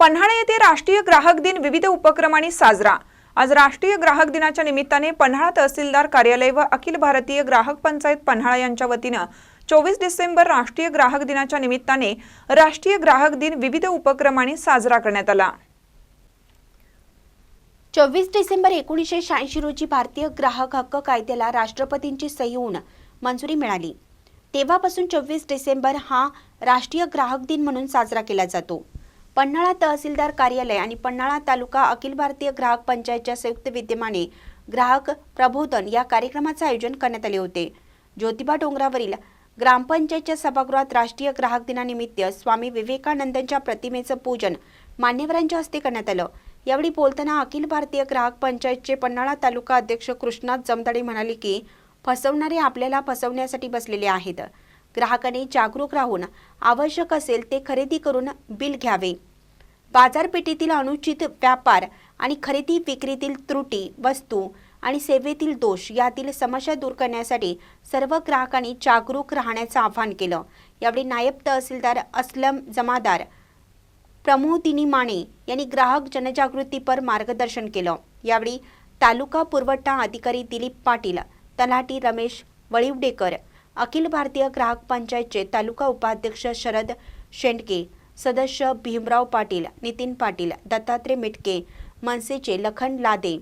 पन्हाळा येथे राष्ट्रीय ग्राहक दिन विविध उपक्रमांनी साजरा. आज राष्ट्रीय ग्राहक दिनाच्या निमित्ताने पन्हाळा तहसीलदार कार्यालय व अखिल भारतीय ग्राहक पंचायत पन्हाळा यांच्या वतीनं चोवीस डिसेंबर राष्ट्रीय ग्राहक दिनाच्या निमित्ताने राष्ट्रीय ग्राहक दिन विविध उपक्रमांनी साजरा करण्यात आला. चोवीस डिसेंबर एकोणीसशे शहाऐंशी रोजी भारतीय ग्राहक हक्क कायद्याला राष्ट्रपतींची सही होऊन मंजुरी मिळाली. तेव्हापासून चोवीस डिसेंबर हा राष्ट्रीय ग्राहक दिन म्हणून साजरा केला जातो. पन्हाळा तहसीलदार कार्यालय आणि पन्हाळा तालुका अखिल भारतीय ग्राहक पंचायतच्या संयुक्त विद्यमाने ग्राहक प्रबोधन या कार्यक्रमाचे आयोजन करण्यात आले होते. ज्योतिबा डोंगरावरील ग्रामपंचायतच्या सभागृहात राष्ट्रीय ग्राहक दिनानिमित्त स्वामी विवेकानंदांच्या प्रतिमेचं पूजन मान्यवरांच्या हस्ते करण्यात आलं. यावेळी बोलताना अखिल भारतीय ग्राहक पंचायतचे पन्हाळा तालुका अध्यक्ष कृष्णात जमदाडे म्हणाले की फसवणारे आपल्याला फसवण्यासाठी बसलेले आहेत. ग्राहकाने जागरूक राहून आवश्यक असेल ते खरेदी करून बिल घ्यावे. बाजारपेठेतील अनुचित व्यापार आणि खरेदी विक्रीतील त्रुटी वस्तू आणि सेवेतील दोष यातील समस्या दूर करण्यासाठी सर्व ग्राहकांनी जागरूक राहण्याचं आवाहन केलं. यावेळी नायब तहसीलदार असलम जमादार प्रमोदिनी माने यांनी ग्राहक जनजागृतीपर मार्गदर्शन केलं. यावेळी तालुका पुरवठा अधिकारी दिलीप पाटील तलाठी रमेश वळिवडेकर अखिल भारतीय ग्राहक पंचायतचे तालुका उपाध्यक्ष शरद शेंडके सदस्य भीमराव पाटील नितीन पाटील दत्तात्रय मिटके मनसेचे लखन लादे.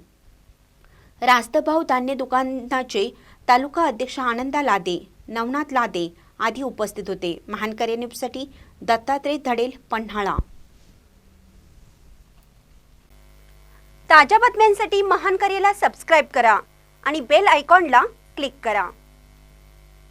रास्तभाऊ धान्य दुकानाचे तालुका अध्यक्ष आनंदा लादे नवनाथ लादे आदी उपस्थित होते. महानकर्य न्यूजसाठी दत्तात्रय धडेल पन्हाळा. ताज्या बातम्यांसाठी महान सबस्क्राईब करा आणि बेल आयकॉनला क्लिक करा.